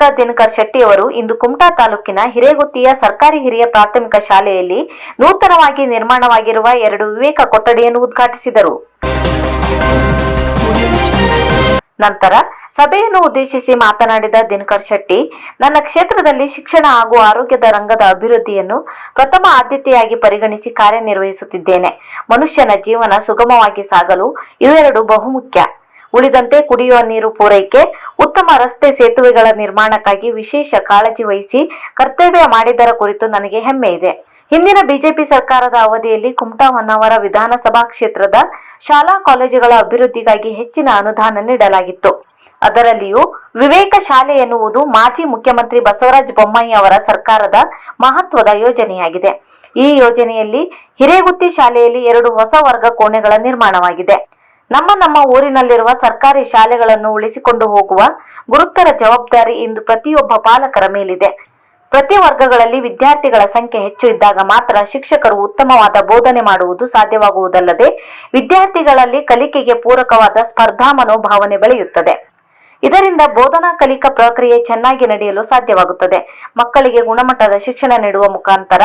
ಶಾಸಕ ದಿನಕರ್ ಶೆಟ್ಟಿ ಅವರು ಇಂದು ಕುಮಟಾ ತಾಲೂಕಿನ ಹಿರೇಗುತ್ತಿಯ ಸರ್ಕಾರಿ ಹಿರಿಯ ಪ್ರಾಥಮಿಕ ಶಾಲೆಯಲ್ಲಿ ನೂತನವಾಗಿ ನಿರ್ಮಾಣವಾಗಿರುವ ಎರಡು ವಿವೇಕ ಕೊಠಡಿಯನ್ನು ಉದ್ಘಾಟಿಸಿದರು. ನಂತರ ಸಭೆಯನ್ನು ಉದ್ದೇಶಿಸಿ ಮಾತನಾಡಿದ ದಿನಕರ್ ಶೆಟ್ಟಿ, ನನ್ನ ಕ್ಷೇತ್ರದಲ್ಲಿ ಶಿಕ್ಷಣ ಹಾಗೂ ಆರೋಗ್ಯದ ರಂಗದ ಅಭಿವೃದ್ಧಿಯನ್ನು ಪ್ರಥಮ ಆದ್ಯತೆಯಾಗಿ ಪರಿಗಣಿಸಿ ಕಾರ್ಯನಿರ್ವಹಿಸುತ್ತಿದ್ದೇನೆ. ಮನುಷ್ಯನ ಜೀವನ ಸುಗಮವಾಗಿ ಸಾಗಲು ಇವೆರಡು ಬಹುಮುಖ್ಯ ಉಳಿದಂತೆ ಕುಡಿಯುವ ನೀರು ಪೂರೈಕೆ, ಉತ್ತಮ ರಸ್ತೆ ಸೇತುವೆಗಳ ನಿರ್ಮಾಣಕ್ಕಾಗಿ ವಿಶೇಷ ಕಾಳಜಿ ವಹಿಸಿ ಕರ್ತವ್ಯ ಮಾಡಿದರ ಕುರಿತು ನನಗೆ ಹೆಮ್ಮೆ ಇದೆ. ಹಿಂದಿನ ಬಿಜೆಪಿ ಸರ್ಕಾರದ ಅವಧಿಯಲ್ಲಿ ಕುಮಟಾ ಹೊನ್ನಾವರ ವಿಧಾನಸಭಾ ಕ್ಷೇತ್ರದ ಶಾಲಾ ಕಾಲೇಜುಗಳ ಅಭಿವೃದ್ಧಿಗಾಗಿ ಹೆಚ್ಚಿನ ಅನುದಾನ ನೀಡಲಾಗಿತ್ತು. ಅದರಲ್ಲಿಯೂ ವಿವೇಕ ಶಾಲೆ ಎನ್ನುವುದು ಮಾಜಿ ಮುಖ್ಯಮಂತ್ರಿ ಬಸವರಾಜ ಬೊಮ್ಮಾಯಿ ಅವರ ಸರ್ಕಾರದ ಮಹತ್ವದ ಯೋಜನೆಯಾಗಿದೆ. ಈ ಯೋಜನೆಯಲ್ಲಿ ಹಿರೇಗುತ್ತಿ ಶಾಲೆಯಲ್ಲಿ ಎರಡು ಹೊಸ ವರ್ಗ ಕೋಣೆಗಳ ನಿರ್ಮಾಣವಾಗಿದೆ. ನಮ್ಮ ನಮ್ಮ ಊರಿನಲ್ಲಿರುವ ಸರ್ಕಾರಿ ಶಾಲೆಗಳನ್ನು ಉಳಿಸಿಕೊಂಡು ಹೋಗುವ ಗುರುತರ ಜವಾಬ್ದಾರಿ ಇಂದು ಪ್ರತಿಯೊಬ್ಬ ಪಾಲಕರ ಮೇಲಿದೆ. ಪ್ರತಿ ವರ್ಗಗಳಲ್ಲಿ ವಿದ್ಯಾರ್ಥಿಗಳ ಸಂಖ್ಯೆ ಹೆಚ್ಚು ಇದ್ದಾಗ ಮಾತ್ರ ಶಿಕ್ಷಕರು ಉತ್ತಮವಾದ ಬೋಧನೆ ಮಾಡುವುದು ಸಾಧ್ಯವಾಗುವುದಲ್ಲದೆ, ವಿದ್ಯಾರ್ಥಿಗಳಲ್ಲಿ ಕಲಿಕೆಗೆ ಪೂರಕವಾದ ಸ್ಪರ್ಧಾ ಮನೋಭಾವನೆ ಬೆಳೆಯುತ್ತದೆ. ಇದರಿಂದ ಬೋಧನಾ ಕಲಿಕಾ ಪ್ರಕ್ರಿಯೆ ಚೆನ್ನಾಗಿ ನಡೆಯಲು ಸಾಧ್ಯವಾಗುತ್ತದೆ. ಮಕ್ಕಳಿಗೆ ಗುಣಮಟ್ಟದ ಶಿಕ್ಷಣ ನೀಡುವ ಮುಖಾಂತರ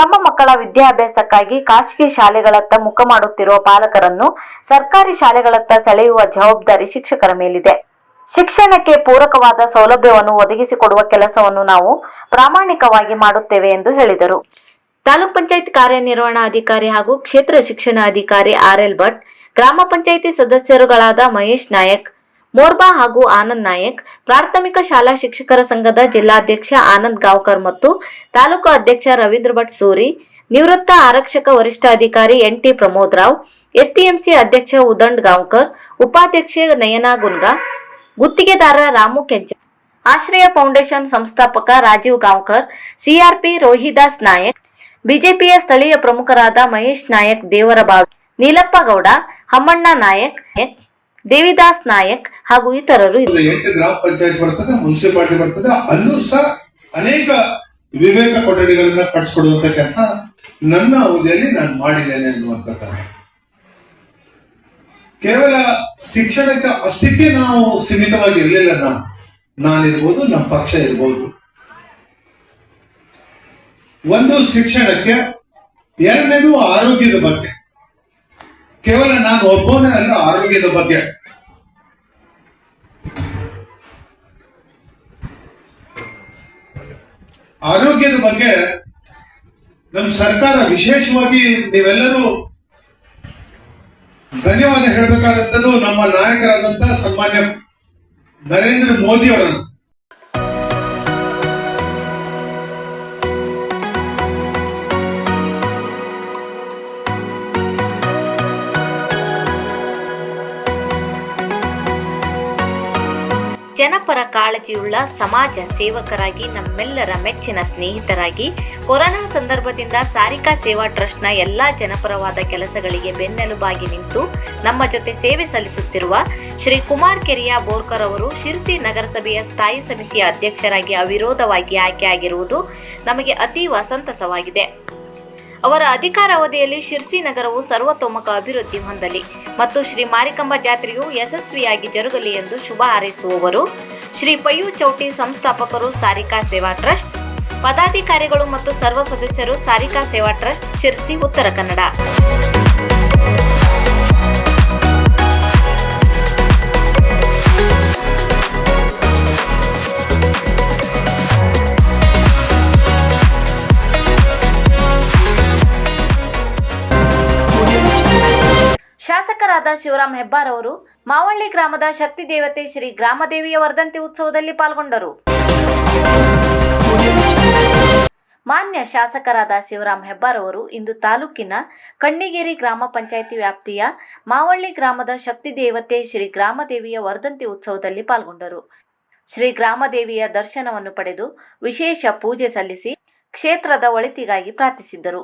ತಮ್ಮ ಮಕ್ಕಳ ವಿದ್ಯಾಭ್ಯಾಸಕ್ಕಾಗಿ ಖಾಸಗಿ ಶಾಲೆಗಳತ್ತ ಮುಖ ಮಾಡುತ್ತಿರುವ ಪಾಲಕರನ್ನು ಸರ್ಕಾರಿ ಶಾಲೆಗಳತ್ತ ಸೆಳೆಯುವ ಜವಾಬ್ದಾರಿ ಶಿಕ್ಷಕರ ಮೇಲಿದೆ. ಶಿಕ್ಷಣಕ್ಕೆ ಪೂರಕವಾದ ಸೌಲಭ್ಯವನ್ನು ಒದಗಿಸಿಕೊಡುವ ಕೆಲಸವನ್ನು ನಾವು ಪ್ರಾಮಾಣಿಕವಾಗಿ ಮಾಡುತ್ತೇವೆ ಎಂದು ಹೇಳಿದರು. ತಾಲೂಕ್ ಪಂಚಾಯತ್ ಕಾರ್ಯನಿರ್ವಹಣಾಧಿಕಾರಿ ಹಾಗೂ ಕ್ಷೇತ್ರ ಶಿಕ್ಷಣಾಧಿಕಾರಿ ಆರ್ ಎಲ್ ಭಟ್, ಗ್ರಾಮ ಪಂಚಾಯಿತಿ ಸದಸ್ಯರುಗಳಾದ ಮಹೇಶ್ ನಾಯಕ್ ಮೋರ್ಬಾ ಹಾಗೂ ಆನಂದ್ ನಾಯಕ್, ಪ್ರಾಥಮಿಕ ಶಾಲಾ ಶಿಕ್ಷಕರ ಸಂಘದ ಜಿಲ್ಲಾಧ್ಯಕ್ಷ ಆನಂದ್ ಗಾವ್ಕರ್ ಮತ್ತು ತಾಲೂಕು ಅಧ್ಯಕ್ಷ ರವೀಂದ್ರ ಭಟ್ ಸೂರಿ, ನಿವೃತ್ತ ಆರಕ್ಷಕ ವರಿಷ್ಠಾಧಿಕಾರಿ N T Pramod Rao STMC ಅಧ್ಯಕ್ಷ ಉದಂಡ್ ಗಾಂವ್ಕರ್, ಉಪಾಧ್ಯಕ್ಷೆ ನಯನಾ ಗುನ್ಗಾ ಗುತ್ತಿಗೆದಾರ ರಾಮು ಕೆಂಚ, ಆಶ್ರಯ ಫೌಂಡೇಶನ್ ಸಂಸ್ಥಾಪಕ ರಾಜೀವ್ ಗಾಂವ್ಕರ್, ಸಿಆರ್ಪಿ ರೋಹಿದಾಸ್ ನಾಯಕ್, ಬಿಜೆಪಿಯ ಸ್ಥಳೀಯ ಪ್ರಮುಖರಾದ ಮಹೇಶ್ ನಾಯಕ್ ದೇವರಬಾವಿ, ನೀಲಪ್ಪ ಗೌಡ, ಹಮ್ಮಣ್ಣ ನಾಯಕ್ ದೇವಿದಾಸ್ ನಾಯಕ್ ಹಾಗೂ ಇತರರು. ಎಂಟು ಗ್ರಾಮ ಪಂಚಾಯತ್ ಬರ್ತದೆ, ಮುನ್ಸಿಪಾಲಿಟಿ ಬರ್ತದೆ, ಅಲ್ಲೂ ಸಹ ಅನೇಕ ವಿವೇಕ ಕೊಠಡಿಗಳನ್ನ ಕಟ್ಸ್ಕೊಡುವಂತ ಕೆಲಸ ನನ್ನ ಅವಧಿಯಲ್ಲಿ ನಾನು ಮಾಡಿದ್ದೇನೆ ಅನ್ನುವಂತ ಕೇವಲ ಶಿಕ್ಷಣಕ್ಕೆ ಅಷ್ಟಕ್ಕೆ ನಾವು ಸೀಮಿತವಾಗಿ ಇರಲಿಲ್ಲ ನಾನು ನಾನಿರ್ಬೋದು ನಮ್ಮ ಪಕ್ಷ ಇರ್ಬೋದು. ಒಂದು ಶಿಕ್ಷಣಕ್ಕೆ ಎರಡನೇದು ಆರೋಗ್ಯದ ಬಗ್ಗೆ. ಕೇವಲ ನಾನು ಒಬ್ಬನೇ ಅಲ್ಲ, ಆರೋಗ್ಯದ ಬಗ್ಗೆ. ಆರೋಗ್ಯದ ಬಗ್ಗೆ ನಮ್ಮ ಸರ್ಕಾರ ವಿಶೇಷವಾಗಿ ನೀವೆಲ್ಲರೂ ಧನ್ಯವಾದ ಹೇಳಬೇಕಾದಂಥದ್ದು ನಮ್ಮ ನಾಯಕರಾದಂತಹ ಸನ್ಮಾನ್ಯ ನರೇಂದ್ರ ಮೋದಿ ಅವರನ್ನು ಜನಪರ ಕಾಳಜಿಯುಳ್ಳ ಸಮಾಜ ಸೇವಕರಾಗಿ ನಮ್ಮೆಲ್ಲರ ಮೆಚ್ಚಿನ ಸ್ನೇಹಿತರಾಗಿ ಕೊರೋನಾ ಸಂದರ್ಭದಿಂದ ಸಾರಿಕಾ ಸೇವಾ ಟ್ರಸ್ಟ್ನ ಎಲ್ಲ ಜನಪರವಾದ ಕೆಲಸಗಳಿಗೆ ಬೆನ್ನೆಲುಬಾಗಿ ನಿಂತು ನಮ್ಮ ಜೊತೆ ಸೇವೆ ಸಲ್ಲಿಸುತ್ತಿರುವ ಶ್ರೀ ಕುಮಾರ್ ಕೆರಿಯ ಬೋರ್ಕರ್ ಅವರು ಶಿರ್ಸಿ ನಗರಸಭೆಯ ಸ್ಥಾಯಿ ಸಮಿತಿಯ ಅಧ್ಯಕ್ಷರಾಗಿ ಅವಿರೋಧವಾಗಿ ಆಯ್ಕೆಯಾಗಿರುವುದು ನಮಗೆ ಅತೀವ ಸಂತಸವಾಗಿದೆ. ಅವರ ಅಧಿಕಾರಾವಧಿಯಲ್ಲಿ ಶಿರ್ಸಿ ನಗರವು ಸರ್ವತೋಮುಖ ಅಭಿವೃದ್ಧಿ ಹೊಂದಲಿ ಮತ್ತು ಶ್ರೀ ಮಾರಿಕಂಬ ಜಾತ್ರೆಯು ಯಶಸ್ವಿಯಾಗಿ ಜರುಗಲಿ ಎಂದು ಶುಭ ಹಾರೈಸುವವರು. ಶ್ರೀ ಪಯ್ಯು ಚೌಟಿ ಸಂಸ್ಥಾಪಕರು ಸಾರಿಕಾ ಸೇವಾ ಟ್ರಸ್ಟ್, ಪದಾಧಿಕಾರಿಗಳು ಮತ್ತು ಸರ್ವ ಸದಸ್ಯರು ಸಾರಿಕಾ ಸೇವಾ ಟ್ರಸ್ಟ್, ಶಿರ್ಸಿ, ಉತ್ತರ ಕನ್ನಡ. ಶಿವರಾಮ್ ಹೆಬ್ಬಾರ್ ಅವರು ಮಾವಳ್ಳಿ ಗ್ರಾಮದ ಶಕ್ತಿ ದೇವತೆ ಶ್ರೀ ಗ್ರಾಮದೇವಿಯ ವರ್ಧಂತಿ ಉತ್ಸವದಲ್ಲಿ ಪಾಲ್ಗೊಂಡರು. ಮಾನ್ಯ ಶಾಸಕರಾದ ಶಿವರಾಮ್ ಹೆಬ್ಬಾರ್ ಅವರು ಇಂದು ತಾಲೂಕಿನ ಕಣ್ಣಿಗೇರಿ ಗ್ರಾಮ ಪಂಚಾಯಿತಿ ವ್ಯಾಪ್ತಿಯ ಮಾವಳ್ಳಿ ಗ್ರಾಮದ ಶಕ್ತಿ ದೇವತೆ ಶ್ರೀ ಗ್ರಾಮದೇವಿಯ ವರ್ಧಂತಿ ಉತ್ಸವದಲ್ಲಿ ಪಾಲ್ಗೊಂಡರು. ಶ್ರೀ ಗ್ರಾಮದೇವಿಯ ದರ್ಶನವನ್ನು ಪಡೆದು ವಿಶೇಷ ಪೂಜೆ ಸಲ್ಲಿಸಿ ಕ್ಷೇತ್ರದ ಒಳಿತಿಗಾಗಿ ಪ್ರಾರ್ಥಿಸಿದ್ದರು